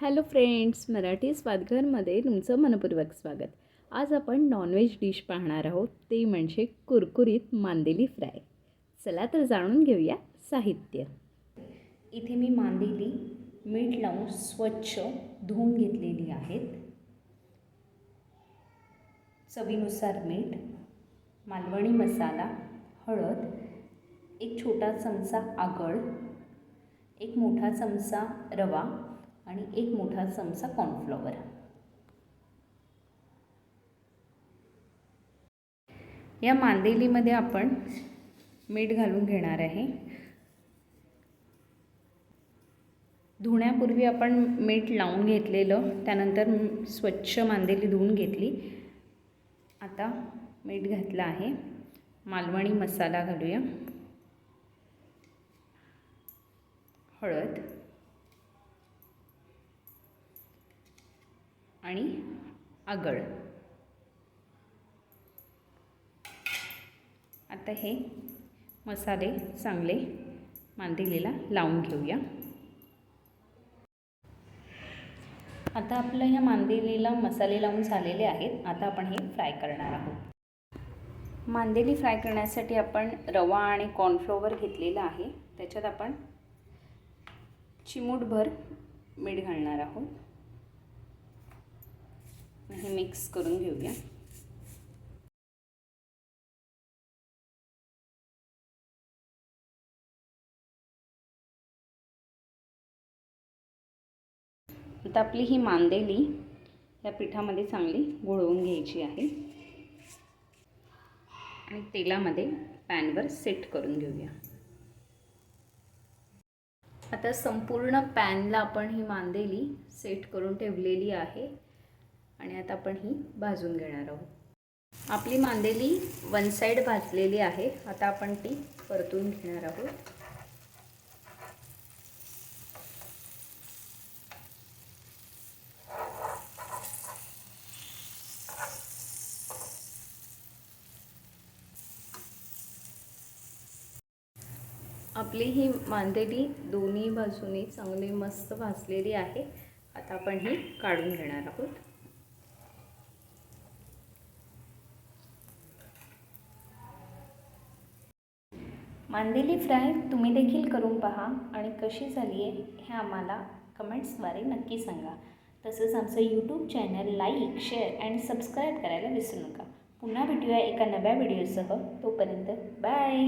Hello friends Marathi स्वादघरमध्ये तुमचं मनपूर्वक स्वागत. आज आपण नॉनव्हेज डिश पाहणार आहोत ते म्हणजे कुरकुरीत मांदेली फ्राय चला तर जाणून घेऊया साहित्य. इथे मी मांदेली मीठ लावून स्वच्छ धुवून घेतलेली आहेत. चवीनुसार मीठ मालवणी मसाला हळद एक छोटा चमचा आगळ एक मोठा चमचा रवा आणि एक मोठा चमचा कॉर्नफ्लॉवर या मांदेलीमध्ये आपण मीठ घालून घेणार आहे. धुण्यापूर्वी आपण मीठ लावून घेतलेलं त्यानंतर स्वच्छ मांदेली धुवून घेतली. आता मीठ घातलं आहे. मालवणी मसाला घालूया. हळद. आणि आगळ. आता हे मसाले चांगले मांदेलीला लावून घेऊया. आता आपलं ह्या मांदेलीला मसाले लावून झालेले आहेत. आता आपण हे फ्राय करणार आहोत. मांदेली फ्राय करण्यासाठी आपण रवा आणि कॉर्नफ्लोवर घेतलेला आहे. त्याच्यात आपण चिमूटभर मीठ घालणार आहोत. हे मिक्स करून घेऊया. आता आपली ही मांदेली या पिठामध्ये चांगली घोळवून घ्यायची आहे. आणि तेलामध्ये पॅनवर सेट करून घेऊया. आता संपूर्ण पॅनला आपण ही मांदेली सेट करून ठेवलेली आहे. आणि आता आपण ही भाजून घेणार आहोत. आपली मांदेली वन साईड भाजलेली आहे. आता आपण ती परतून घेणार आहोत. आपली ही मांदेली दोन्ही बाजूनी चांगली मस्त भाजलेली आहे. आता आपण ही काढून घेणार आहोत. मांदेली फ्राय तुम्ही देखील करून पहा आणि कशी झाली आहे हे आम्हाला कमेंट्सद्वारे नक्की सांगा. तसंच आमचं YouTube channel like share and subscribe करायला विसरू नका. पुन्हा भेटूया एका नव्या व्हिडिओसह तोपर्यंत बाय